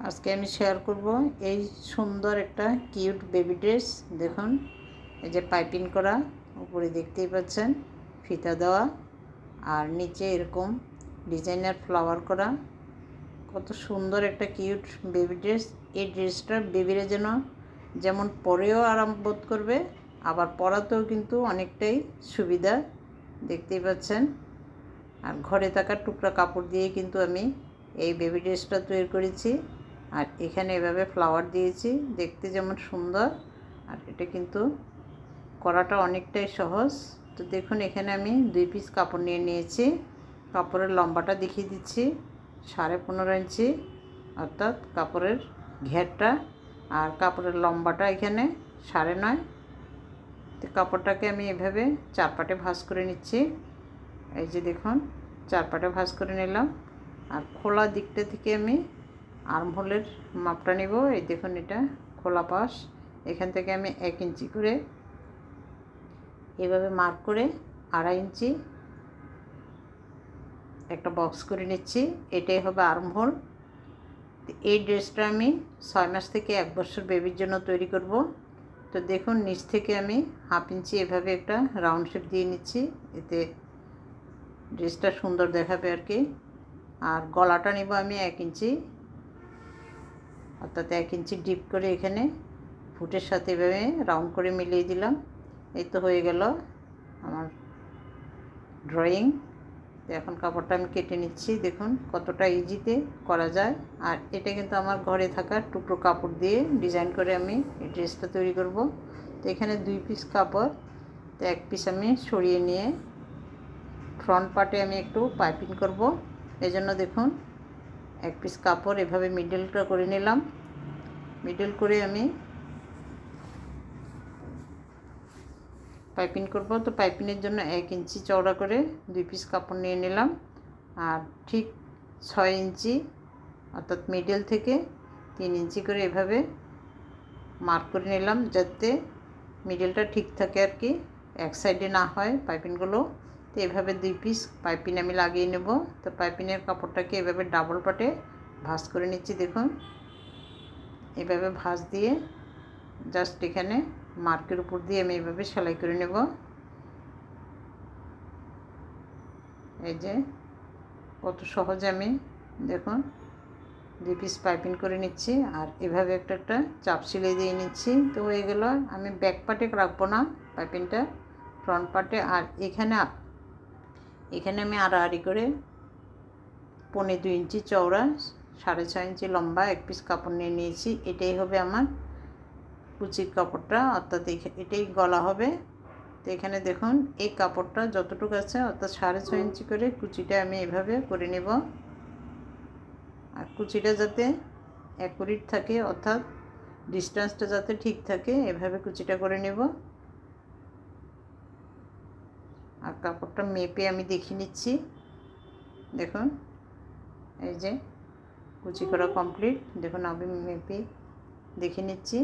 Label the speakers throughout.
Speaker 1: আজকে আমি শেয়ার করব এই সুন্দর একটা কিউট বেবি ড্রেস দেখুন, এই যে পাইপিং করা, উপরে দেখতেই পাচ্ছেন, ফিতা দেওয়া, আর নিচে এরকম ডিজাইনার ফ্লাওয়ার করা। কত সুন্দর একটা কিউট বেবি ড্রেস এই ড্রেসটা বেবিরা যেন যেমন পরেও আরাম বোধ করবে, আবার পরাতেও কিন্তু অনেকটাই সুবিধা। দেখতেই পাচ্ছেন, আর ঘরে থাকা টুকরা কাপড় দিয়ে কিন্তু আমি এই বেবি ড্রেসটা তৈরি করেছি। আর এখানে এভাবে ফ্লাওয়ার দিয়েছি, দেখতে যেমন সুন্দর। আর এটা কিন্তু করাটা অনেকটাই সহজ। তো দেখুন, এখানে আমি দুই পিস কাপড় নিয়ে নিয়েছি। কাপড়ের লম্বাটা দেখিয়ে দিচ্ছি, সাড়ে পনেরো ইঞ্চি, অর্থাৎ কাপড়ের ঘেরটা। আর কাপড়ের লম্বাটা এখানে সাড়ে নয়। তো কাপড়টাকে আমি এভাবে চার পাটে ভাঁজ করে নিচ্ছি। এই যে দেখুন চার পাটে ভাঁজ করে নিলাম। আর খোলা দিকটা থেকে আমি আর্মহোলের মাপটা নেব। এই দেখুন এটা খোলা পাশ। এখান থেকে আমি এক ইঞ্চি করে এভাবে মার্ক করে আড়াই ইঞ্চি একটা বক্স করে নিচ্ছি। এটাই হবে আর্মহোল। এই ড্রেসটা আমি ছয় মাস থেকে এক বছর বেবির জন্য তৈরি করব। তো দেখুন, নিচ থেকে আমি হাফ ইঞ্চি এভাবে একটা রাউন্ড শেপ দিয়ে নিচ্ছি। এতে ড্রেসটা সুন্দর দেখাবে আর কি। আর গলাটা নেব আমি এক ইঞ্চি। অর্থাৎ এক ইঞ্চি ডিপ করে এখানে ফুটের সাথে এভাবে রাউন্ড করে মিলিয়ে দিলাম। এই তো হয়ে গেল আমার ড্রয়িং তো এখন কাপড়টা আমি কেটে নিচ্ছি। দেখুন কতটা ইজিতে করা যায়। আর এটা কিন্তু আমার ঘরে থাকা টুকরো কাপড় দিয়ে ডিজাইন করে আমি এই ড্রেসটা তৈরি করব। তো এখানে দুই পিস কাপড়। তো এক পিস আমি সরিয়ে নিয়ে ফ্রন্ট পার্টে আমি একটু পাইপিং করব। এই জন্য দেখুন এক পিস কাপড় এভাবে মিডলটা করে নিলাম। মিডল করে আমি পাইপিং করব। তো পাইপিংয়ের জন্য এক ইঞ্চি চওড়া করে দুই পিস কাপড় নিয়ে নিলাম। আর ঠিক ছয় ইঞ্চি অর্থাৎ মিডল থেকে তিন ইঞ্চি করে এভাবে মার্ক করে নিলাম যাতে মিডলটা ঠিক থাকে আর কি, এক সাইডে না হয় পাইপিংগুলো তো এভাবে দুই পিস পাইপিন আমি লাগিয়ে নেব। তো পাইপিনের কাপড়টাকে এভাবে ডাবল পাটে ভাঁজ করে নিচ্ছি, দেখুন। এভাবে ভাঁজ দিয়ে জাস্ট এখানে মার্কের উপর দিয়ে আমি এভাবে সেলাই করে নেব। এই যে কত সহজে আমি, দেখুন, দুই পিস পাইপিং করে নিচ্ছি। আর এভাবে একটা একটা চাপ সিলাই দিয়ে নিচ্ছি। তো হয়ে গেল, আমি ব্যাক পার্টে রাখব না পাইপিংটা ফ্রন্ট পার্টে আর এখানে এখানে আমি আড়াআড়ি করে পনেরো দুই ইঞ্চি চওড়া, সাড়ে ছয় ইঞ্চি লম্বা এক পিস কাপড় নিয়ে নিয়েছি। এটাই হবে আমার কুচির কাপড়টা, অর্থাৎ এটাই গলা হবে। তো এখানে দেখুন, এই কাপড়টা যতটুকু আছে, অর্থাৎ সাড়ে ছয় ইঞ্চি করে কুচিটা আমি এভাবে করে নেব। আর কুচিটা যাতে অ্যাকুরেট থাকে, অর্থাৎ ডিস্টেন্সটা যাতে ঠিক থাকে, এভাবে কুচিটা করে নেব। আর কাপড়টা মেপে আমি দেখিয়ে নিচ্ছি। দেখুন, এই যে কুচি করা কমপ্লিট দেখুন, আমি মেপে দেখে নিচ্ছি।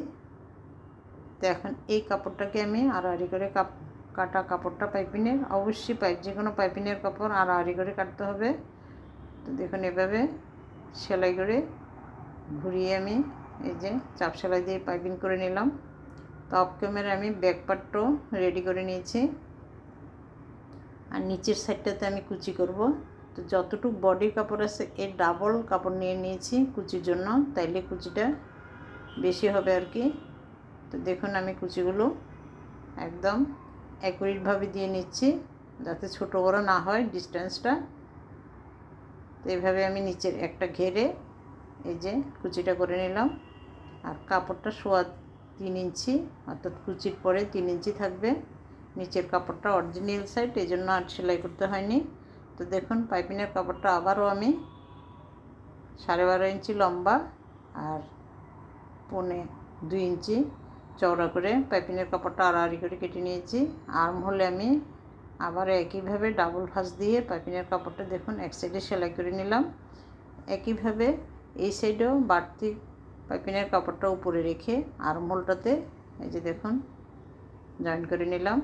Speaker 1: তো এখন এই কাপড়টাকে আমি আড়াআড়ি করে কাপ, কাটা কাপড়টা পাইপিনের, অবশ্যই পাইপ যে কোনো পাইপিনের কাপড় আড়াআড়ি করে কাটতে হবে। তো দেখুন, এভাবে সেলাই করে ঘুরিয়ে আমি এই যে চাপ সেলাই দিয়ে পাইপিং করে নিলাম। তো অফ ক্যামেরা আমি ব্যাক রেডি করে নিয়েছি। আর নিচের সাইডটাতে আমি কুচি করব। তো যতটুকু বডি কাপড় আছে, এর ডাবল কাপড় নিয়ে নিয়েছি কুচির জন্য। তাইলে কুচিটা বেশি হবে আর কি। তো দেখুন আমি কুচিগুলো একদম অ্যাকুরেটভাবে দিয়ে নিচ্ছি, যাতে ছোটো বড়ো না হয় ডিস্টেন্সটা তো এইভাবে আমি নিচের একটা ঘেরে এই যে কুচিটা করে নিলাম। আর কাপড়টা সোয়া তিন ইঞ্চি, অর্থাৎ কুচির পরে তিন ইঞ্চি থাকবে। নিচের কাপড়টা অরিজিনাল সাইড এই জন্য আর সেলাই করতে হয়নি। তো দেখুন, পাইপিনের কাপড়টা আবারও আমি সাড়ে বারো ইঞ্চি লম্বা আর পনে দুই ইঞ্চি চওড়া করে পাইপিনের কাপড়টা আড়াআড়ি করে কেটে নিয়েছি। আর্ম হলে আমি আবার একইভাবে ডাবল ভাঁজ দিয়ে পাইপিনের কাপড়টা দেখুন, এক সাইডে সেলাই করে নিলাম। একইভাবে এই সাইডেও বাড়তি পাইপিনের কাপড়টা উপরে রেখে আর্ম হোলটাতে এই যে দেখুন জয়েন করে নিলাম।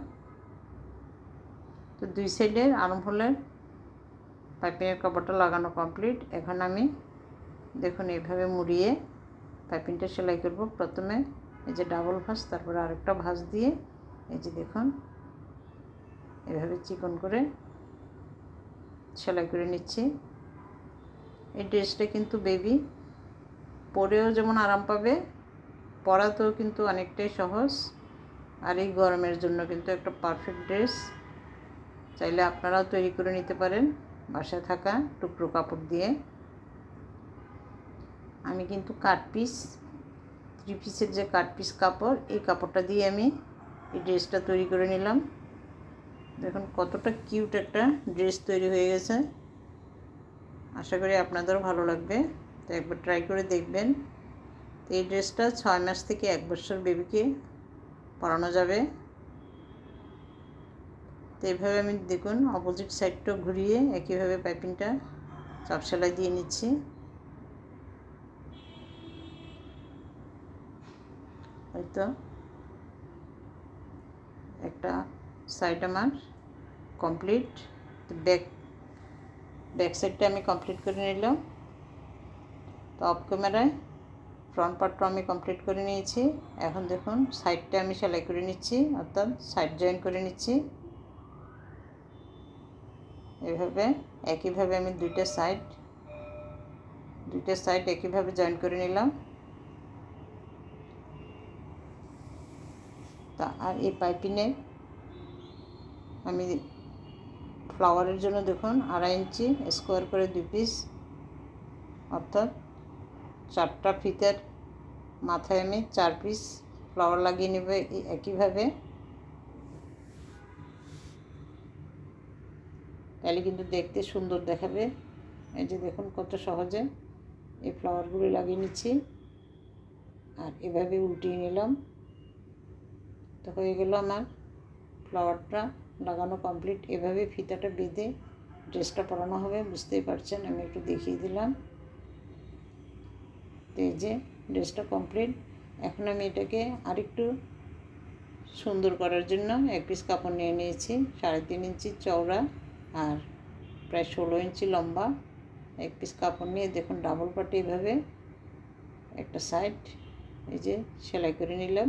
Speaker 1: তো দুই সাইডের আর্ম হোলের পাইপিনের কাপড়টা লাগানো কমপ্লিট। এখন আমি দেখুন এইভাবে মুড়িয়ে পাইপিংটা সেলাই করব। প্রথমে এই যে ডাবল ভাঁজ, তারপরে আরেকটা ভাঁজ দিয়ে এই যে দেখুন এভাবে চিকন করে সেলাই করে নিচ্ছি। এই ড্রেসটা কিন্তু বেবি, পরেও যেমন আরাম পাবে, পরাতেও কিন্তু অনেকটাই সহজ। আর এই গরমের জন্য কিন্তু একটা পারফেক্ট ড্রেস। চাইলে আপনারাও তৈরি করে নিতে পারেন। বাসায় থাকা টুকরো কাপড় দিয়ে। আমি কিন্তু কাট পিস, থ্রি পিসের যে কাট পিস কাপড়, এই কাপড়টা দিয়ে আমি এই ড্রেসটা তৈরি করে নিলাম। দেখুন কতটা কিউট একটা ড্রেস তৈরি হয়ে গেছে। আশা করি আপনাদেরও ভালো লাগবে। তো একবার ট্রাই করে দেখবেন। তো এই ড্রেসটা ছয় মাস থেকে এক বছর বেবিকে পরানো যাবে। তো এইভাবে আমি দেখুন অপোজিট সাইডটা ঘুরিয়ে একইভাবে পাইপিংটা চাপ সেলাই দিয়ে নিচ্ছি। হয়তো একটা সাইড আমার কমপ্লিট ব্যাক ব্যাক সাইডটা আমি কমপ্লিট করে নিলাম। তো অফ ক্যামেরায় ফ্রন্ট পার্টটা আমি কমপ্লিট করে নিয়েছি। এখন দেখুন সাইডটা আমি সেলাই করে নিচ্ছি, অর্থাৎ সাইড জয়েন করে নিচ্ছি। এভাবে, একইভাবে আমি দুইটা সাইড দুইটা সাইড একইভাবে জয়েন করে নিলাম। তা, আর এই পাইপিংয়ে আমি ফ্লাওয়ারের জন্য দেখুন, আড়াই ইঞ্চি স্কোয়ার করে দুই পিস অর্থাৎ চারটা ফিতের মাথায় আমি চার পিস ফ্লাওয়ার লাগিয়ে নেব একইভাবে। তাহলে কিন্তু দেখতে সুন্দর দেখাবে। এই যে দেখুন কত সহজে এই ফ্লাওয়ারগুলি লাগিয়ে নিচ্ছি। আর এভাবে উল্টিয়ে নিলাম। তো হয়ে গেল আমার ফ্লাওয়ারটা লাগানো কমপ্লিট এভাবে ফিতাটা বেঁধে ড্রেসটা পরানো হবে, বুঝতেই পারছেন, আমি একটু দেখিয়ে দিলাম। তো এই যে ড্রেসটা কমপ্লিট এখন আমি এটাকে আরেকটু সুন্দর করার জন্য এক পিস কাপড় নিয়ে নিয়েছি, সাড়ে তিন ইঞ্চি চওড়া। আর প্রায় ষোলো ইঞ্চি লম্বা, এক পিস কাপড় নিয়ে দেখুন ডাবল পাটে এভাবে একটা সাইড এই যে সেলাই করে নিলাম।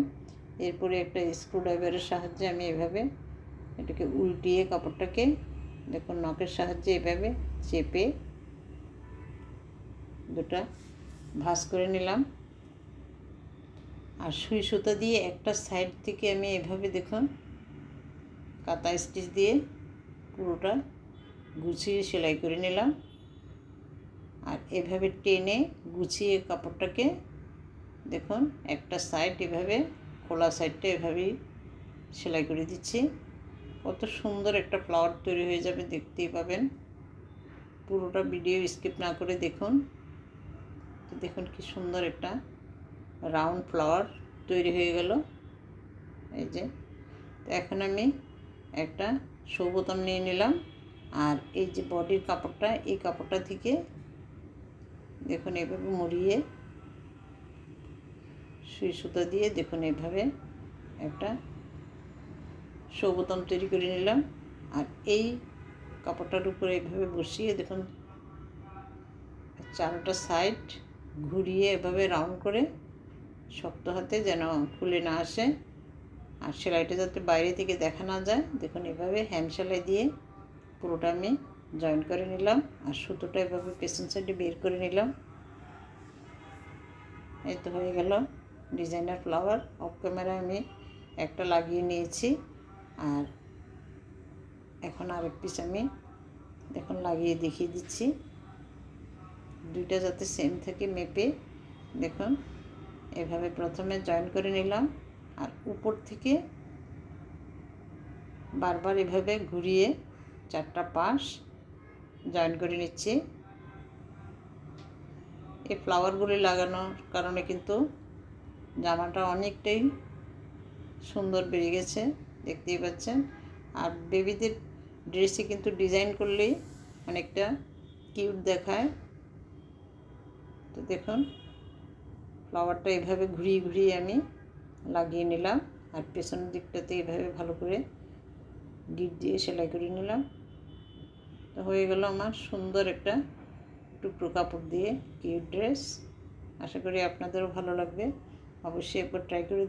Speaker 1: এরপরে একটা স্ক্রুড্রাইভারের সাহায্যে আমি এভাবে এটাকে উল্টিয়ে কাপড়টাকে দেখুন নখের সাহায্যে এভাবে চেপে দুটা ভাঁজ করে নিলাম। আর সুই সুতা দিয়ে একটা সাইড থেকে আমি এভাবে দেখুন কাতা স্টিচ দিয়ে পুরোটা গুছিয়ে সেলাই করে নিলাম। আর এভাবে টেনে গুছিয়ে কাপড়টাকে, দেখুন, একটা সাইড এভাবে, খোলা সাইডটা এভাবেই সেলাই করে দিচ্ছি। কত সুন্দর একটা ফ্লাওয়ার তৈরি হয়ে যাবে, দেখতেই পাবেন। পুরোটা ভিডিও স্কিপ না করে দেখুন। তো দেখুন কি সুন্দর একটা রাউন্ড ফ্লাওয়ার তৈরি হয়ে গেল। এই যে, তো এখন আমি একটা সৌবোতাম নিয়ে নিলাম। আর এই যে বডির কাপড়টা, এই কাপড়টা থেকে দেখুন এভাবে মুড়িয়ে সুই সুতো দিয়ে দেখুন এভাবে একটা সৌবোতাম তৈরি করে নিলাম। আর এই কাপড়টার উপরে এভাবে বসিয়ে দেখুন, চারোটা সাইড ঘুরিয়ে এভাবে রাউন্ড করে শক্ত হাতে যেন খুলে না আসে। আর সেলাইটা যাতে বাইরে থেকে দেখা না যায়, দেখুন এভাবে হ্যান্ড সেলাই দিয়ে পুরোটা আমি জয়েন করে নিলাম আর সুতোটা এভাবে পেছন সাইডে বের করে নিলাম। এই তো হয়ে গেল ডিজাইনার ফ্লাওয়ার অফ ক্যামেরায় আমি একটা লাগিয়ে নিয়েছি আর এখন আরেক পিস আমি দেখুন লাগিয়ে দেখিয়ে দিচ্ছি। দুইটা যাতে সেম থাকে মেপে দেখুন এভাবে প্রথমে জয়েন করে নিলাম। আর উপর থেকে বারবার এভাবে ঘুরিয়ে চারটা পাশ জয়েন করে নিচ্ছি। এই ফ্লাওয়ারগুলি লাগানোর কারণে কিন্তু জামাটা অনেকটাই সুন্দর বেড়ে গেছে, দেখতেই পাচ্ছেন। আর বেবিদের ড্রেসে কিন্তু ডিজাইন করলেই অনেকটা কিউট দেখায়। তো দেখুন ফ্লাওয়ারটা এভাবে ঘুরিয়ে ঘুরিয়ে আমি লাগিয়ে নিলাম আর পেছনের দিকটাতে এভাবে ভালো করে গিট দিয়ে সেলাই করে নিলাম। তো হয়ে গেল আমার সুন্দর একটা টুকরো কাপড় দিয়ে কিউট ড্রেস আশা করি আপনাদেরও ভালো লাগবে। অবশ্যই একবার ট্রাই করে